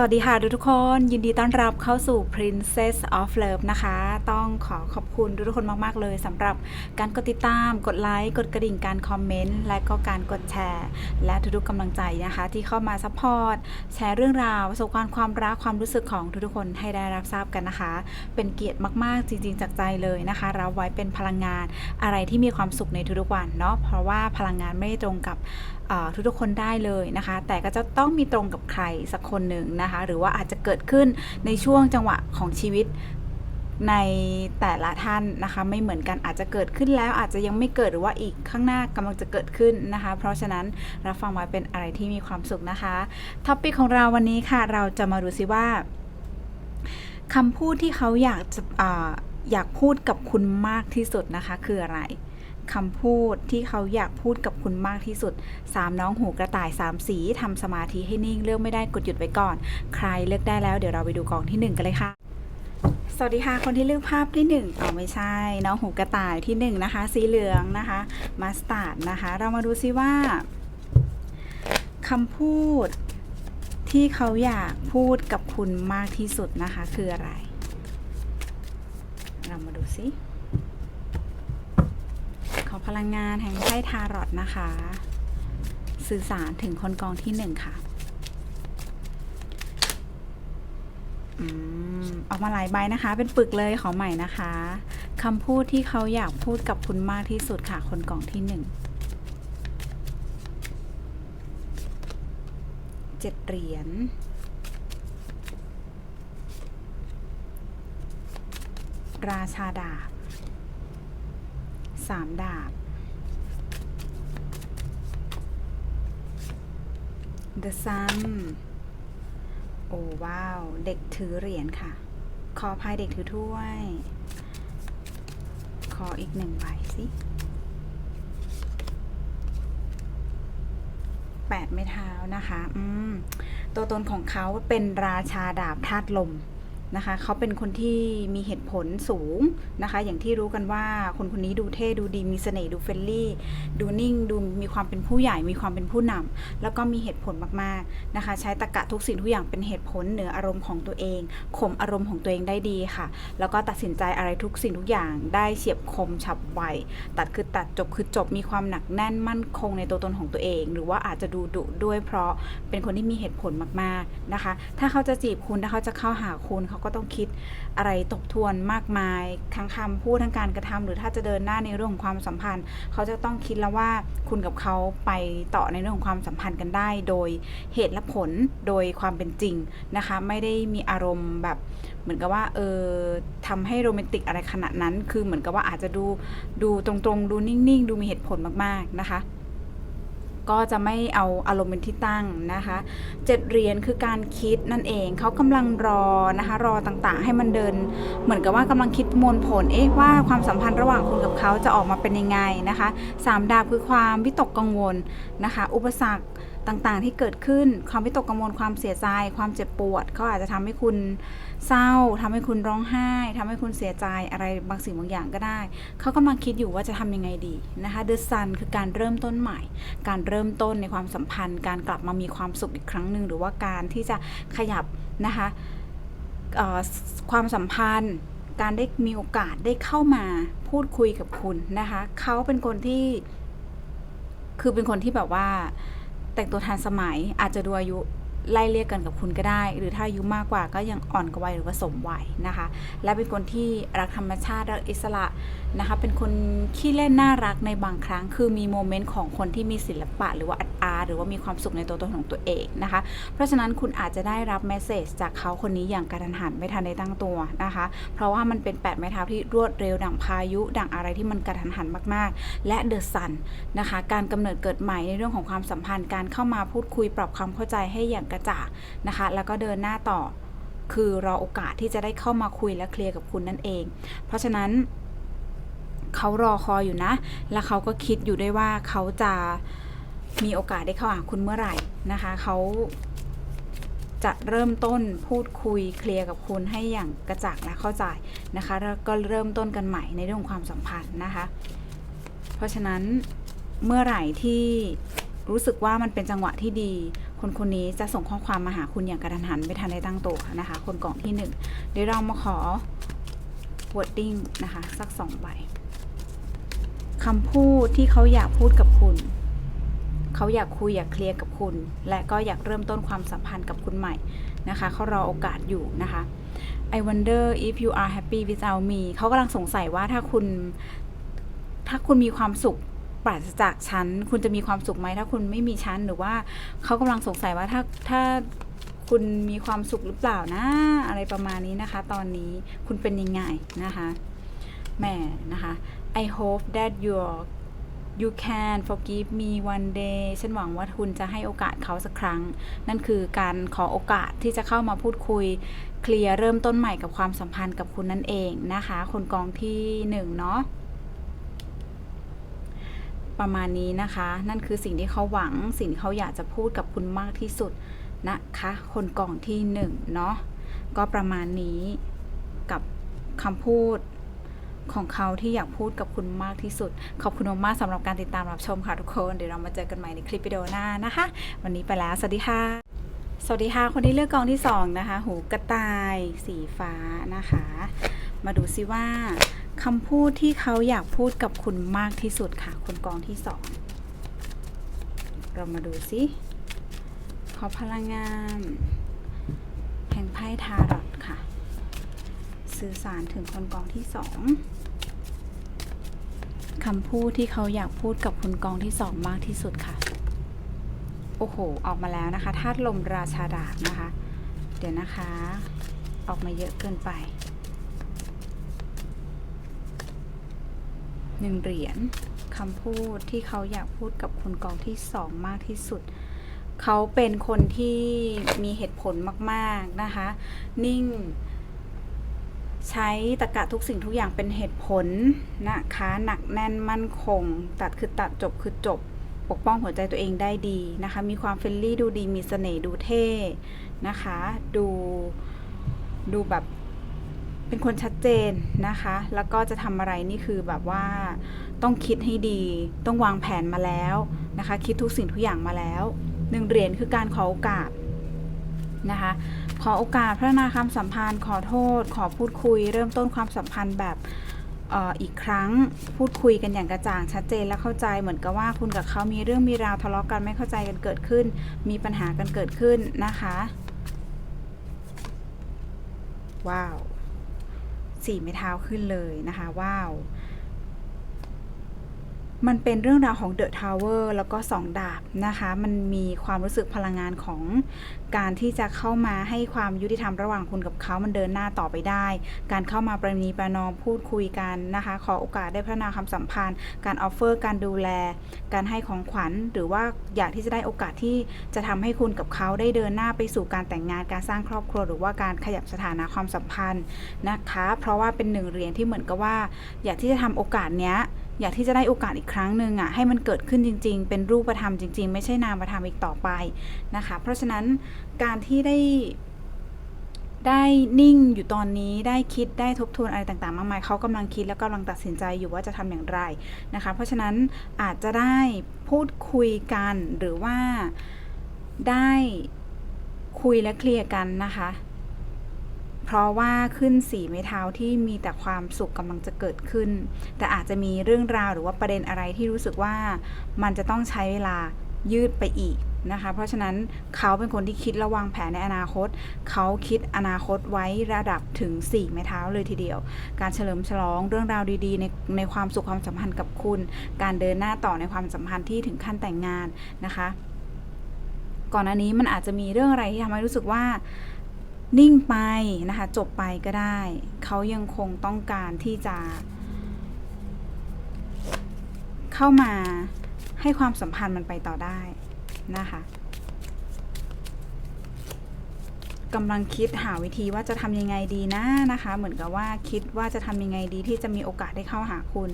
สวัสดีค่ะทุกทุกคน ยินดีต้อนรับเข้าสู่ Princess of Love นะคะ ต องขอขอบคุณทุกคนมาก ๆ เลยสำหรับการกดติดตาม กดไลค์ กดกระดิ่ง การคอมเมนต์ และก็การกดแชร์ และทุกๆกำลังใจนะคะ ที่เข้ามาซัพพอร์ต แชร์เรื่องราวประสบการณ์ความรักความรู้สึกของทุกๆคนให้ได้รับทราบกันนะคะ เป็นเกียรติมากๆจริง ๆ จากใจเลยนะคะรับไว้เป็นพลังงานอะไรที่มีความสุขในทุกๆวันเนาะเพราะว่าพลังงานไม่ได้ตรงกับทุกๆคนได้เลยนะคะ แต่ก็จะต้องมีตรงกับใครสักคนหนึ่งนะคะ หรือว่าอาจจะเกิดขึ้นในช่วงจังหวะของชีวิต ในแต่ละท่านนะคะไม่เหมือนกันอาจจะเกิดขึ้นแล้วอาจจะยังไม่เกิดหรือว่าอีกข้างหน้ากำลังจะเกิดขึ้นนะคะ เพราะฉะนั้นรับฟังไว้เป็นอะไรที่มีความสุขนะคะท็อปิกของเราวันนี้ค่ะ เราจะมาดูซิว่าคำพูดที่เขาอยากจะออยากพูดกับคุณมากที่สุดนะคะ คืออะไรคำพูดที่เขาอยากพูดกับคุณมากที่สุด 3 น้องหูกระต่าย 3 สีทำสมาธิให้นิ่งเลือกไม่ได้กดหยุดไว้ก่อน ใครเลือกได้แล้วเดี๋ยวเราไปดูกองทีหนึ่1 กันเลยค่ะ สวัสดีค่ะ คนที่เลือกภาพที่1อ๋อไม่ใช่น้องหูกระต่ายที่1นะคะ สีเหลืองนะคะมาสตาร์ดนะคะ เรามาดูซิว่าคำพูดที่เขาอยากพูดกับคุณมากที่สุดนะคะ คืออะไร เรามาดูซิขอพลังงานแห่งไพ่ทารอตนะคะ สื่อสารถึงคนกองที่หนึ่งค่ะ ออกมาหลายใบนะคะ เป็นปึกเลยขอใหม่นะคะคำพูดที่เขาอยากพูดกับคุณมากที่สุดค่ะ คนกล่องที่หนึ่งเจ็ดเหรียญราชาดาบสามดาบ The Sun โอ้ว้าว เด็กถือเหรียญค่ะ ขอพายเด็กถือถ้วย ขออีกหนึ่งใบสิแปดไม้เท้านะคะ อืม ตัวตนของเขาเป็นราชาดาบธาตุลม นะคะเขาเป็นคนที่มีเหตุผลสูงนะคะ อย่างที่รู้กันว่าคนคนนี้ดูเท่ดูดีมีเสน่ห์ดูเฟรนลี่ดูนิ่งดูมีความเป็นผู้ใหญ่มีความเป็นผู้นำแล้วก็มีเหตุผลมากๆนะคะ ใช้ตรรกะทุกสิ่งทุกอย่างเป็นเหตุผลเหนืออารมณ์ของตัวเองข่มอารมณ์ของตัวเองได้ดีค่ะ แล้วก็ตัดสินใจอะไรทุกสิ่งทุกอย่างได้เฉียบคมฉับไวตัดคือตัดจบคือจบมีความหนักแน่นมั่นคงในตัวตนของตัวเอง หรือว่าอาจจะดูดุด้วยเพราะเป็นคนที่มีเหตุผลมากๆนะคะ ถ้าเขาจะจีบคุณถ้าเขาจะเข้าหาคุณเขาก็ต้องคิดอะไรทบทวนมากมายทั้งคำพูดทั้งการกระทำหรือถ้าจะเดินหน้าในเรื่องของความสัมพันธ์ เขาจะต้องคิดแล้วว่าคุณกับเขาไปต่อในเรื่องของความสัมพันธ์กันได้ โดยเหตุและผลโดยความเป็นจริงนะคะ ไม่ได้มีอารมณ์แบบเหมือนกับว่าเออทำให้โรแมนติกอะไรขนาดนั้น คือเหมือนกับว่าอาจจะดูดูตรงๆ ดูนิ่งๆ ดูมีเหตุผลมากๆนะคะ ก็จะไม่เอาอารมณ์เป็นที่ตั้งนะคะเจ็ดเหรียญคือการคิดนั่นเองเขากำลังรอนะคะรอต่างๆ ให้มันเดิน เหมือนกับว่ากำลังคิดมวลผลเอ๊ะว่าความสัมพันธ์ระหว่างคุณกับเขาจะออกมาเป็นยังไงนะคะสามดาบคือความวิตกกังวลนะคะ อุปสรรค ต่างๆ ที่เกิดขึ้น ความวิตกกังวลความเสียใจ ความเจ็บปวดเขาอาจจะทำให้คุณเศร้าทำให้คุณร้องไห้ทำให้คุณเสียใจอะไรบางสิ่งบางอย่างก็ได้ เขากำลังคิดอยู่ว่าจะทำยังไงดีนะคะ The Sun คือการเริ่มต้นใหม่ การเริ่มต้นในความสัมพันธ์ การกลับมามีความสุขอีกครั้งหนึ่งหรือว่าการที่จะขยับนะคะความสัมพันธ์การได้มีโอกาสได้เข้ามาพูดคุยกับคุณนะคะ เขาเป็นคนที่ คือเป็นคนที่แบบว่า แต่งตัวทันสมัยอาจจะดูอายุไล่เรียกกันกับคุณก็ได้ หรือถ้าอายุมากกว่าก็ยังอ่อนกว่าวัยหรือว่าสมวัยนะคะ และเป็นคนที่รักธรรมชาติรักอิสระนะคะเป็นคนขี้เล่นน่ารักในบางครั้ง คือมีโมเมนต์ของคนที่มีศิลปะ หรือว่าอาร์หรือว่ามีความสุขในตัวตนของตัวเองนะคะ เพราะฉะนั้นคุณอาจจะได้รับเมสเซจจากเขาคนนี้อย่างกระทันหันไม่ทันได้ตั้งตัวนะคะ เพราะว่ามันเป็นแปดไม้เท้าที่รวดเร็วดังพายุ ดังอะไรที่มันกระทันหันมากๆ และเดอะซันนะคะการกำเนิดเกิดใหม่ในเรื่องของความสัมพันธ์การเข้ามาพูดคุยปรับความเข้าใจให้อย่างกระจ่างนะคะ แล้วก็เดินหน้าต่อคือรอโอกาสที่จะได้เข้ามาคุยและเคลียร์กับคุณนั่นเอง เพราะฉะนั้น เขารอคอยอยู่นะ แล้วเขาก็คิดอยู่ด้วยว่าเขาจะมีโอกาสได้เข้าหาคุณเมื่อไหร่นะคะ เขาจะเริ่มต้นพูดคุยเคลียร์กับคุณให้อย่างกระจ่างและเข้าใจนะคะ แล้วก็เริ่มต้นกันใหม่ในเรื่องความสัมพันธ์นะคะ เพราะฉะนั้นเมื่อไหร่ที่รู้สึกว่ามันเป็นจังหวะที่ดี คนคนนี้จะส่งข้อความมาหาคุณอย่างกระทันหันไม่ทันได้ตั้งตัวนะคะ คนกล่องที่หนึ่งเดี๋ยวเรามาขอ wording นะคะ สักสองใบ คำพูดที่เขาอยากพูดกับคุณ เขาอยากคุยอยากเคลียร์กับคุณ และก็อยากเริ่มต้นความสัมพันธ์กับคุณใหม่นะคะเขารอโอกาสอยู่นะคะ I wonder if you are happy without me เขากำลังสงสัยว่าถ้าคุณ ถ้าคุณมีความสุขปราศจากฉัน คุณจะมีความสุขไหมถ้าคุณไม่มีฉันหรือว่าเขากำลังสงสัยว่าถ้าถ้าคุณมีความสุขหรือเปล่านะ อะไรประมาณนี้นะคะ ตอนนี้คุณเป็นยังไงนะคะแหม่นะคะ I hope that your you can forgive me one day ฉันหวังว่าคุณจะให้โอกาสเขาสักครั้ง นั่นคือการขอโอกาสที่จะเข้ามาพูดคุย เคลียร์เริ่มต้นใหม่กับความสัมพันธ์กับคุณนั่นเองนะคะ คนกองที่หนึ่งเนาะประมาณนี้นะคะ นั่นคือสิ่งที่เขาหวัง สิ่งที่เขาอยากจะพูดกับคุณมากที่สุดนะคะ คนกล่องที่หนึ่งเนาะก็ประมาณนี้กับคำพูด ของเขาที่อยากพูดกับคุณมากที่สุด ขอบคุณมากสำหรับการติดตามรับชมค่ะทุกคน เดี๋ยวเรามาเจอกันใหม่ในคลิปวิดีโอหน้านะคะ วันนี้ไปแล้ว สวัสดีค่ะ สวัสดีค่ะ คนที่เลือกกองที่สองนะคะ หูกระต่าย สีฟ้านะคะ มาดูซิว่าคำพูดที่เขาอยากพูดกับคุณมากที่สุดค่ะ คนกองที่สองเรามาดูซิขอพลังงานแห่งไพ่ทารอตค่ะ สื่อสารถึงคนกองที่สอง คำพูดที่เขาอยากพูดกับคนกองที่สองมากที่สุดค่ะ โอ้โห ออกมาแล้วนะคะธาตุลมราชาดาบนะคะ เดี๋ยวนะคะ ออกมาเยอะเกินไปหนึ่งเหรียญคำพูดที่เขาอยากพูดกับคนกองที่สองมากที่สุด เขาเป็นคนที่มีเหตุผลมาก ๆ นะคะ นิ่ง ใช้ตะกะทุกสิ่งทุกอย่างเป็นเหตุผลนะคะหนักแน่นมั่นคง ตัดคือตัดจบคือจบ ปกป้องหัวใจตัวเองได้ดีนะคะ มีความเฟรนลี่ดูดีมีเสน่ห์ดูเท่นะคะ ดูดูแบบเป็นคนชัดเจนนะคะ แล้วก็จะทำอะไรนี่คือแบบว่าต้องคิดให้ดี ต้องวางแผนมาแล้วนะคะ คิดทุกสิ่งทุกอย่างมาแล้วหนึ่งเหรียญคือการขอโอกาส นะคะ ขอโอกาสพัฒนาความสัมพันธ์ ขอโทษ ขอพูดคุย เริ่มต้นความสัมพันธ์แบบอีกครั้งพูดคุยกันอย่างกระจ่างชัดเจนและเข้าใจเหมือนกับว่าคุณกับเขามีเรื่องมีราวทะเลาะกันไม่เข้าใจกันเกิดขึ้น มีปัญหากันเกิดขึ้นนะคะ ว้าวสี่ไม้เท้าขึ้นเลยนะคะ ว้าว มันเป็นเรื่องราวของเดอะทาวเวอร์แล้วก็สองดาบนะคะ มันมีความรู้สึกพลังงานของการที่จะเข้ามาให้ความยุติธรรมระหว่างคุณกับเขา มันเดินหน้าต่อไปได้ การเข้ามาประนีประนอมพูดคุยกันนะคะ ขอโอกาสได้พัฒนาความสัมพันธ์ การออฟเฟอร์ การดูแล การให้ของขวัญ หรือว่าอยากที่จะได้โอกาสที่จะทำให้คุณกับเขาได้เดินหน้าไปสู่การแต่งงาน การสร้างครอบครัว หรือว่าการขยับสถานะความสัมพันธ์นะคะ เพราะว่าเป็นหนึ่งเหรียญที่เหมือนกับว่า อยากที่จะทำโอกาสเนี้ย อยากที่จะได้โอกาสอีกครั้งหนึ่งอะให้มันเกิดขึ้นจริง ๆ เป็นรูปธรรมจริง ๆ ไม่ใช่นามธรรมอีกต่อไปนะคะ เพราะฉะนั้นการที่ได้ได้นิ่งอยู่ตอนนี้ได้คิดได้ทบทวนอะไรต่างๆ มากมายเขากำลังคิดแล้วกำลังตัดสินใจอยู่ว่าจะทำอย่างไรนะคะ เพราะฉะนั้นอาจจะได้พูดคุยกันหรือว่าได้คุยและเคลียร์กันนะคะ เพราะว่าขึ้นสีไม้เท้าที่มีแต่ความสุขกำลังจะเกิดขึ้น แต่อาจจะมีเรื่องราวหรือว่าประเด็นอะไรที่รู้สึกว่ามันจะต้องใช้เวลายืดไปอีกนะคะ เพราะฉะนั้นเขาเป็นคนที่คิดระวางแผนในอนาคต เขาคิดอนาคตไว้ระดับถึง 4 ไม้เท้าเลยทีเดียว การเฉลิมฉลองเรื่องราวดีๆ ในในความสุขความสัมพันธ์กับคุณ การเดินหน้าต่อในความสัมพันธ์ที่ถึงขั้นแต่งงานนะคะ ก่อนหน้านี้มันอาจจะมีเรื่องอะไรที่ทำให้รู้สึกว่า นิ่งไปนะคะ จบไปก็ได้ เขายังคงต้องการที่จะ เข้ามาให้ความสัมพันธ์มันไปต่อได้นะคะกำลังคิดหาวิธีว่าจะทำยังไงดีนะนะคะ เหมือนกับว่าคิดว่าจะทำยังไงดีที่จะมีโอกาสได้เข้าหาคุณ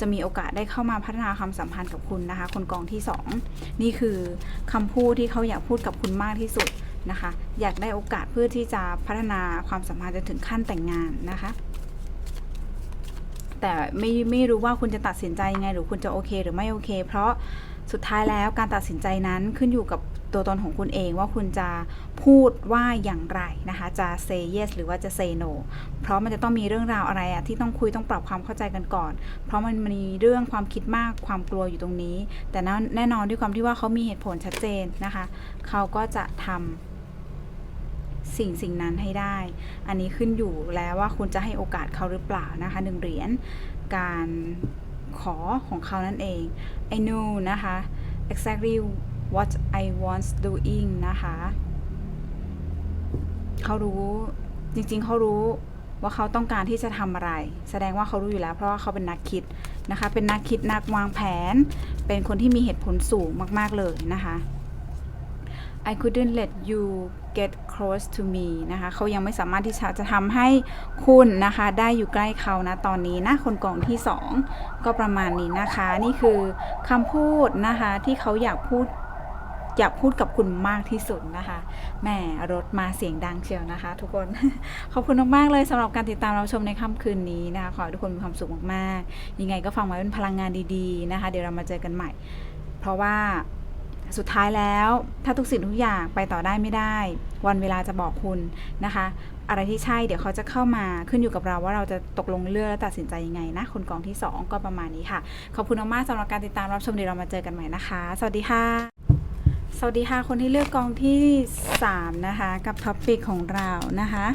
จะมีโอกาสได้เข้ามาพัฒนาความสัมพันธ์กับคุณนะคะ คนกองที่สองนี่คือคำพูดที่เขาอยากพูดกับคุณมากที่สุด นะคะ อยากได้โอกาสเพื่อที่จะพัฒนาความสัมพันธ์จนถึงขั้นแต่งงานนะคะ แต่ไม่ไม่รู้ว่าคุณจะตัดสินใจยังไง หรือคุณจะโอเค หรือไม่โอเค เพราะสุดท้ายแล้วการตัดสินใจนั้นขึ้นอยู่กับตัวตนของคุณเองว่าคุณจะพูดว่าอย่างไรนะคะ จะ say yes หรือว่าจะ say no เพราะมันจะต้องมีเรื่องราวอะไรอะที่ต้องคุยต้องปรับความเข้าใจกันก่อน เพราะมันมีเรื่องความคิดมากความกลัวอยู่ตรงนี้ แต่แน่แน่นอนด้วยความที่ว่าเขามีเหตุผลชัดเจนนะคะ เขาก็จะทำ สิ่งสิ่งนั้นให้ได้ อันนี้ขึ้นอยู่แล้วว่าคุณจะให้โอกาสเขาหรือเปล่านะคะหนึ่งเหรียญการขอของเขานั่นเอง I know นะคะ exactly what I want doing นะคะเขารู้จริงๆเขารู้ว่าเขาต้องการที่จะทำอะไร แสดงว่าเขารู้อยู่แล้ว เพราะว่าเขาเป็นนักคิดนะคะ เป็นนักคิดนักวางแผน เป็นคนที่มีเหตุผลสูงมากๆเลยนะคะ I couldn't let you get close to me นะคะเขายังไม่สามารถที่จะทำให้คุณนะคะได้อยู่ใกล้เขานะตอนนี้นะคนกล่องที่ 2 ก็ประมาณนี้นะคะ นี่คือคำพูดนะคะที่เขาอยากพูดอยากพูดกับคุณมากที่สุดนะคะแหมรถมาเสียงดังเชียวนะคะ ทุกคน ขอบคุณมากๆเลยสำหรับการติดตามเรับชมในค่ำคืนนี้นะคะ ขอให้ทุกคนมีความสุขมากๆ ยังไงก็ฟังไว้เป็นพลังงานดีๆนะคะ เดี๋ยวเรามาเจอกันใหม่ เพราะว่า สุดท้ายแล้วถ้าทุกสิ่งทุกอย่างไปต่อได้ไม่ได้ วันเวลาจะบอกคุณนะคะ อะไรที่ใช่เดี๋ยวเขาจะเข้ามาขึ้นอยู่กับเราว่าเราจะตกลงเลือกและตัดสินใจยังไงนะ คนกองที่ 2 ก็ประมาณนี้ค่ะ ขอบคุณมากๆสำหรับการติดตามรับชมเดี๋ยวเรามาเจอกันใหม่นะคะ สวัสดีค่ะ สวัสดีค่ะ คนที่เลือกกองที่ 3 นะคะ กับท็อปปิกของเรานะคะ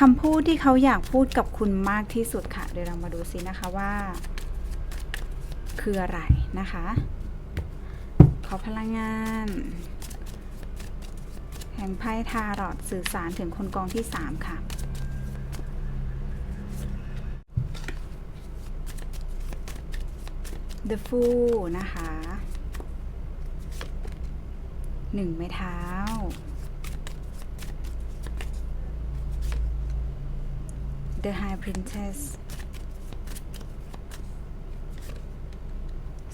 คำพูดที่เขาอยากพูดกับคุณมากที่สุดค่ะ เดี๋ยวเรามาดูซินะคะว่า คืออะไรนะคะ ขอพลังงาน แห่งไพ่ทารอดสื่อสารถึงคนกองที่ 3 ค่ะ The Fool นะคะหนึ่งไม้เท้า The High Princess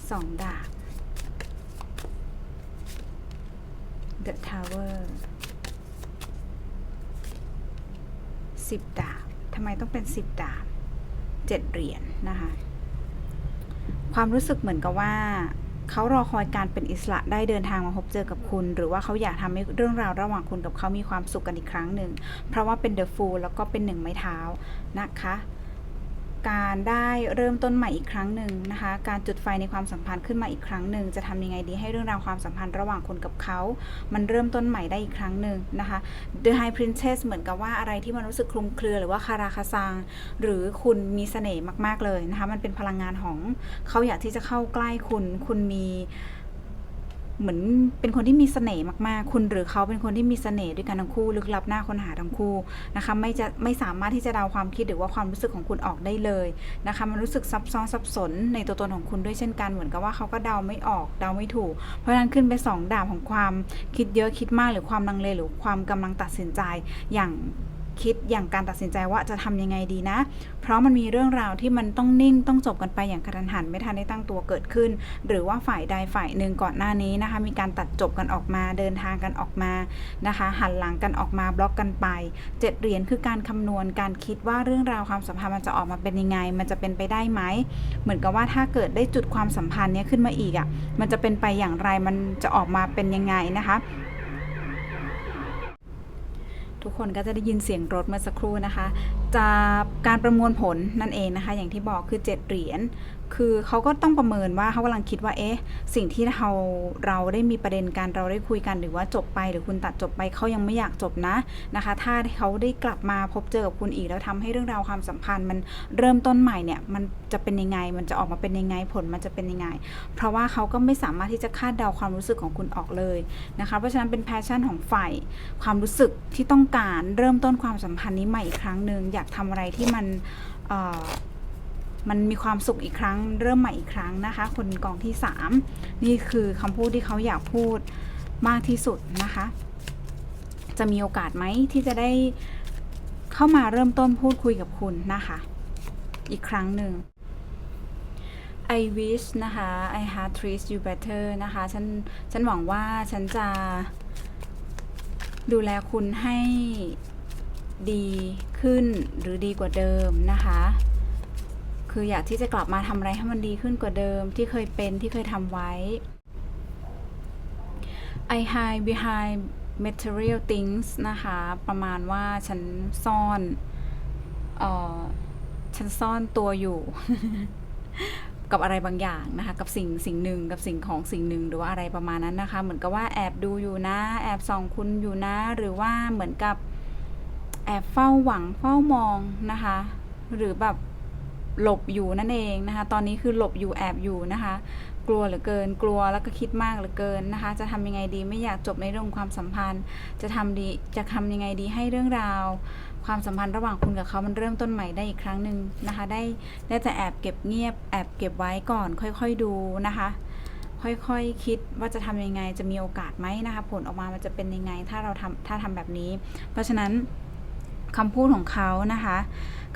สองดาบ The Tower สิบดาบทำไมต้องเป็นสิบดาบเจ็ดเหรียญนะคะ ความรู้สึกเหมือนกับว่าเขารอคอยการเป็นอิสระได้เดินทางมาพบเจอกับคุณ หรือว่าเขาอยากทำให้เรื่องราวระหว่างคุณกับเขามีความสุขกันอีกครั้งหนึ่ง เพราะว่าเป็นเดอะฟูลแล้วก็เป็นหนึ่งไม้เท้านะคะ การได้เริ่มต้นใหม่อีกครั้งหนึ่งนะคะ การจุดไฟในความสัมพันธ์ขึ้นมาอีกครั้งหนึ่งจะทำยังไงดีให้เรื่องราวความสัมพันธ์ระหว่างคนกับเขา มันเริ่มต้นใหม่ได้อีกครั้งหนึ่งนะคะ The High Princess เหมือนกับว่าอะไรที่มันรู้สึกคลุมเครือหรือว่าคาราคาซัง หรือคุณมีเสน่ห์มาก ๆเลยนะคะ มันเป็นพลังงานของเขาอยากที่จะเข้าใกล้คุณ คุณมี เหมือนเป็นคนที่มีเสน่ห์มากๆ คุณหรือเขาเป็นคนที่มีเสน่ห์ด้วยกันทั้งคู่ ลึกลับหน้าค้นหาทั้งคู่นะคะไม่จะไม่สามารถที่จะเดาความคิดหรือว่าความรู้สึกของคุณออกได้เลยนะคะมันรู้สึกซับซ้อนสับสนในตัวตนของคุณด้วยเช่นกันเหมือนกับว่าเขาก็เดาไม่ออกเดาไม่ถูก เพราะฉะนั้นขึ้นไปสองดาบของความคิดเยอะคิดมากหรือความลังเลหรือความกำลังตัดสินใจอย่าง คิดอย่างการตัดสินใจว่าจะทำยังไงดีนะ เพราะมันมีเรื่องราวที่มันต้องนิ่งต้องจบกันไปอย่างกระทันหันไม่ทันได้ตั้งตัวเกิดขึ้น หรือว่าฝ่ายใดฝ่ายหนึ่งก่อนหน้านี้นะคะ มีการตัดจบกันออกมาเดินทางกันออกมานะคะ หันหลังกันออกมาบล็อกกันไปเจ็ดเหรียญคือการคำนวณการคิดว่าเรื่องราวความสัมพันธ์มันจะออกมาเป็นยังไง มันจะเป็นไปได้ไหมเหมือนกับว่าถ้าเกิดได้จุดความสัมพันธ์เนี้ยขึ้นมาอีกอะ่ะมันจะเป็นไปอย่างไรมันจะออกมาเป็นยังไงนะคะ ทุกคนก็จะได้ยินเสียงรถเมื่อสักครู่นะคะ จากการประมวลผลนั่นเองนะคะ อย่างที่บอกคือ 7 เหรียญคือเขาก็ต้องประเมินว่าเขากำลังคิดว่าเอ๊ะสิ่งที่เราเราได้มีประเด็นกันเราได้คุยกันหรือว่าจบไปหรือคุณตัดจบไปเขายังไม่อยากจบนะนะคะ ถ้าเขาได้กลับมาพบเจอกับคุณอีกแล้วทำให้เรื่องราวความสัมพันธ์ มันเริ่มต้นใหม่เนี่ยมันจะเป็นยังไงมันจะออกมาเป็นยังไงผลมันจะเป็นยังไง เพราะว่าเขาก็ไม่สามารถที่จะคาดเดาความรู้สึกของคุณออกเลยนะคะเพราะฉะนั้นเป็นแพชชั่นของฝ่ายความรู้สึกที่ต้องการเริ่มต้นความสัมพันธ์นี้ใหม่อีกครั้งหนึ่งอยากทำอะไรที่มันมันมีความสุขอีกครั้ง เริ่มใหม่อีกครั้งนะคะ คนกองที่ 3 นี่คือคำพูดที่เขาอยากพูดมากที่สุดนะคะ จะมีโอกาสไหมที่จะได้เข้ามาเริ่มต้นพูดคุยกับคุณนะคะ อีกครั้งหนึ่ง I wish นะคะ I had treat you better นะคะ ฉัน ฉันหวังว่าฉันจะดูแลคุณให้ ดีขึ้นหรือดีกว่าเดิมนะคะ คืออยากที่จะกลับมาทำอะไรให้มันดีขึ้นกว่าเดิม ที่เคยเป็นที่เคยทำไว้ I hide behind material things นะคะ ประมาณว่าฉันซ่อนเอ่อฉันซ่อนตัวอยู่ กับอะไรบางอย่างนะคะ กับสิ่งสิ่งหนึ่งกับสิ่งของสิ่งหนึ่งหรือว่าอะไรประมาณนั้นนะคะ เหมือนกับว่าแอบดูอยู่นะ แอบส่องคุณอยู่นะ หรือว่าเหมือนกับ แอบเฝ้าหวังเฝ้ามองนะคะ หรือแบบหลบอยู่นั่นเองนะคะ ตอนนี้คือหลบอยู่แอบอยู่นะคะ กลัวเหลือเกิน กลัวแล้วก็คิดมากเหลือเกินนะคะ จะทำยังไงดีไม่อยากจบในเรื่องความสัมพันธ์ จะทำดีจะทำยังไงดีให้เรื่องราว ความสัมพันธ์ระหว่างคุณกับเขามันเริ่มต้นใหม่ได้อีกครั้งหนึ่งนะคะ ได้ได้แต่แอบเก็บเงียบแอบเก็บไว้ก่อน ค่อยๆดูนะคะ ค่อยๆคิดว่าจะทำยังไงจะมีโอกาสไหมนะคะ ผลออกมามันจะเป็นยังไงถ้าเราทำถ้าทำแบบนี้ เพราะฉะนั้น คำพูดของเขานะคะ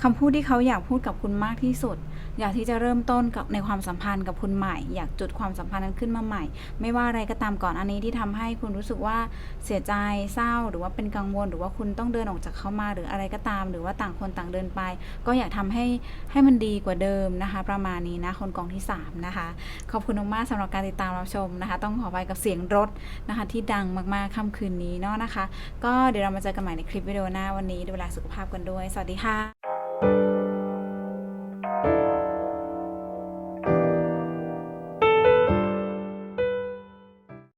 คำพูดที่เขาอยากพูดกับคุณมากที่สุด อยากที่จะเริ่มต้นกับในความสัมพันธ์กับคุณใหม่ อยากจุดความสัมพันธ์นั้นขึ้นมาใหม่ ไม่ว่าอะไรก็ตามก่อนอันนี้ที่ทำให้คุณรู้สึกว่าเสียใจเศร้าหรือว่าเป็นกังวล หรือว่าคุณต้องเดินออกจากเขามาหรืออะไรก็ตาม หรือว่าต่างคนต่างเดินไป ก็อยากทำให้ให้มันดีกว่าเดิมนะคะ ประมาณนี้นะคนกองที่สามนะคะ ขอบคุณมากสำหรับการติดตามรับชมนะคะ ต้องขอไปกับเสียงรถนะคะ ที่ดังมากๆค่ำคืนนี้เนาะนะคะ ก็เดี๋ยวเรามาเจอกันใหม่ในคลิปวิดีโอหน้าวันนี้ดูแลสุขภาพกันด้วย สวัสดีค่ะ